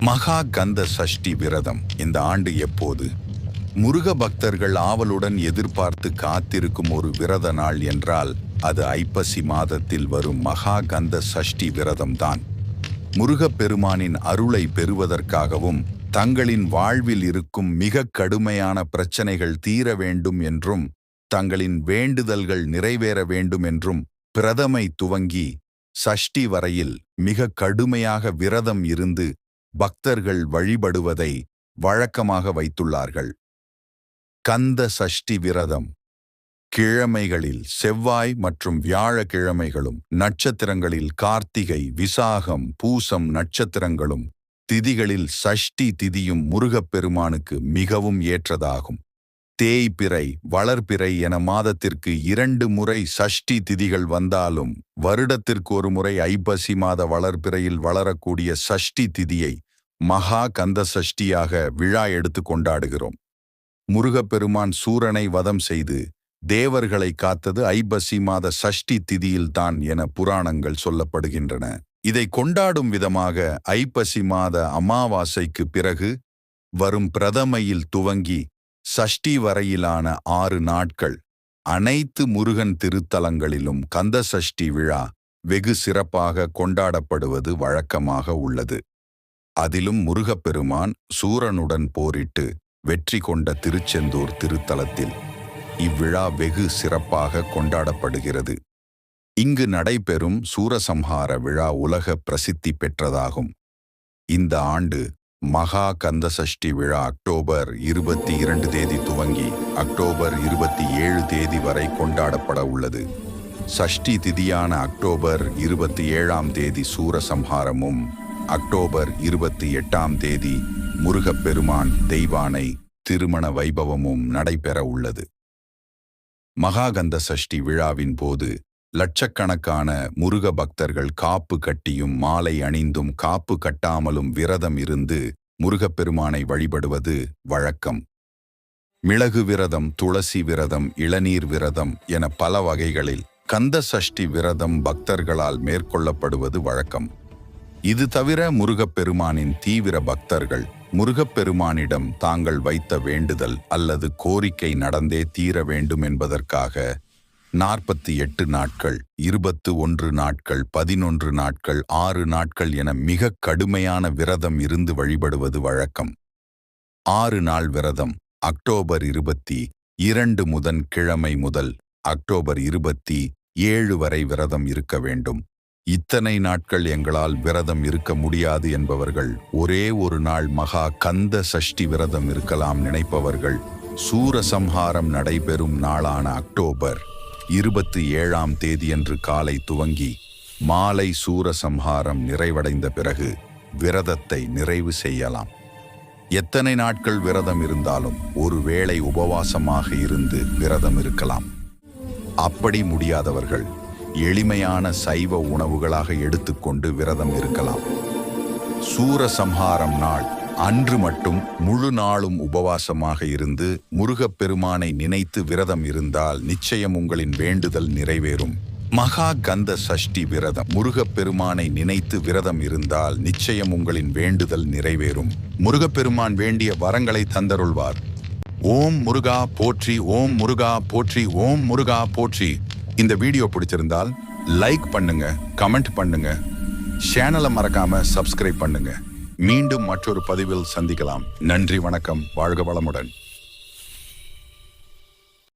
மகா கந்த சஷ்டி விரதம். இந்த ஆண்டு எப்போது? முருக பக்தர்கள் ஆவலுடன் எதிர்பார்த்து காத்திருக்கும் ஒரு விரத நாள் என்றால் அது ஐப்பசி மாதத்தில் வரும் மகா கந்த சஷ்டி விரதம்தான். முருகப்பெருமானின் அருளை பெறுவதற்காகவும் தங்களின் வாழ்வில் இருக்கும் மிக கடுமையான பிரச்சனைகள் தீர வேண்டும் என்றும் தங்களின் வேண்டுதல்கள் நிறைவேற வேண்டும் என்றும் பிரதமை துவங்கி சஷ்டி வரையில் மிக கடுமையாக விரதம் இருந்து பக்தர்கள் வழிபடுவதை வழக்கமாக வைத்துள்ளார்கள். கந்த சஷ்டி விரதம். கிழமைகளில் செவ்வாய் மற்றும் வியாழக்கிழமைகளும் நட்சத்திரங்களில் கார்த்திகை விசாகம் பூசம் நட்சத்திரங்களும் திதிகளில் சஷ்டி திதியும் முருகப்பெருமானுக்கு மிகவும் ஏற்றதாகும். தேய்பிறை வளர்பிறை என மாதத்திற்கு இரண்டு முறை சஷ்டி திதிகள் வந்தாலும் வருடத்திற்கு ஒரு முறை ஐப்பசி மாத வளர்பிறையில் வளரக்கூடிய சஷ்டி திதியை மகா கந்த சஷ்டியாக விழா எடுத்து கொண்டாடுகிறோம். முருகப்பெருமான் சூரனை வதம் செய்து தேவர்களை காத்தது ஐப்பசி மாத சஷ்டி திதியில்தான் என புராணங்கள் சொல்லப்படுகின்றன. இதை கொண்டாடும் விதமாக ஐப்பசி மாத அமாவாசைக்கு பிறகு வரும் பிரதமையில் துவங்கி சஷ்டி வரையிலான ஆறு நாட்கள் அனைத்து முருகன் திருத்தலங்களிலும் கந்த சஷ்டி விழா வெகு சிறப்பாக கொண்டாடப்படுவது வழக்கமாக உள்ளது. அதிலும் முருகப்பெருமான் சூரனுடன் போரிட்டு வெற்றி கொண்ட திருச்செந்தூர் திருத்தலத்தில் இவ்விழா வெகு சிறப்பாக கொண்டாடப்படுகிறது. இங்கு நடைபெறும் சூரசம்ஹார விழா உலக பிரசித்தி பெற்றதாகும். இந்த ஆண்டு மகா கந்தசஷ்டி விழா அக்டோபர் இருபத்தி இரண்டு தேதி துவங்கி அக்டோபர் இருபத்தி ஏழு தேதி வரை கொண்டாடப்பட உள்ளது. சஷ்டி திதியான அக்டோபர் இருபத்தி ஏழாம் தேதி சூரசம்ஹாரமும் அக்டோபர் இருபத்தி எட்டாம் தேதி முருகப்பெருமான் தெய்வானை திருமண வைபவமும் நடைபெற உள்ளது. மகாகந்த சஷ்டி விழாவின் போது லட்சக்கணக்கான முருக பக்தர்கள் காப்பு கட்டியும் மாலை அணிந்தும் காப்பு கட்டாமலும் விரதம் இருந்து முருகப்பெருமானை வழிபடுவது வழக்கம். மிளகு விரதம் துளசி விரதம் இளநீர் விரதம் என பல வகைகளில் கந்த சஷ்டி விரதம் பக்தர்களால் மேற்கொள்ளப்படுவது வழக்கம். இது தவிர முருகப்பெருமானின் தீவிர பக்தர்கள். முருகப்பெருமானிடம் தாங்கள் வைத்த வேண்டுதல் அல்லது கோரிக்கை நடந்தே தீர வேண்டும் என்பதற்காக நாற்பத்தி எட்டு நாட்கள் இருபத்து ஒன்று நாட்கள் பதினொன்று நாட்கள் ஆறு நாட்கள் என மிக கடுமையான விரதம் இருந்து வழிபடுவது வழக்கம். ஆறு நாள் விரதம் அக்டோபர் இருபத்தி இரண்டு முதன் கிழமை முதல் அக்டோபர் இருபத்தி ஏழு வரை விரதம் இருக்க வேண்டும். இத்தனை நாட்கள் எங்களால் விரதம் இருக்க முடியாது என்பவர்கள் ஒரே ஒரு நாள் மகா கந்த சஷ்டி விரதம் இருக்கலாம் நினைப்பவர்கள் சூரசம்ஹாரம் நடைபெறும் நாளான அக்டோபர் இருபத்தி ஏழாம் தேதியன்று காலை துவங்கி மாலை சூரசம்ஹாரம் நிறைவடைந்த பிறகு விரதத்தை நிறைவு செய்யலாம். எத்தனை நாட்கள் விரதம் இருந்தாலும் ஒரு வேளை உபவாசமாக இருந்து விரதம் இருக்கலாம். அப்படி முடியாதவர்கள் எளிமையான சைவ உணவுகளாக எடுத்துக்கொண்டு விரதம் இருக்கலாம். சூரசம்ஹாரம் நாள் அன்று மட்டும் முழு நாளும் உபவாசமாக இருந்து முருகப்பெருமானை நினைத்து விரதம் இருந்தால் நிச்சயம் உங்களின் வேண்டுதல் நிறைவேறும். மகா கந்த சஷ்டி விரதம் முருகப்பெருமானை நினைத்து விரதம் இருந்தால் நிச்சயம் உங்களின் வேண்டுதல் நிறைவேறும். முருகப்பெருமான் வேண்டிய வரங்களை தந்தருள்வார். ஓம் முருகா போற்றி ஓம் முருகா போற்றி ஓம் முருகா போற்றி. இந்த வீடியோ பிடிச்சிருந்தால் லைக் பண்ணுங்க கமெண்ட் பண்ணுங்க சேனலை மறக்காம சப்ஸ்கிரைப் பண்ணுங்க. மீண்டும் மற்றொரு பதிவில் சந்திக்கலாம். நன்றி வணக்கம் வாழ்க வளமுடன்.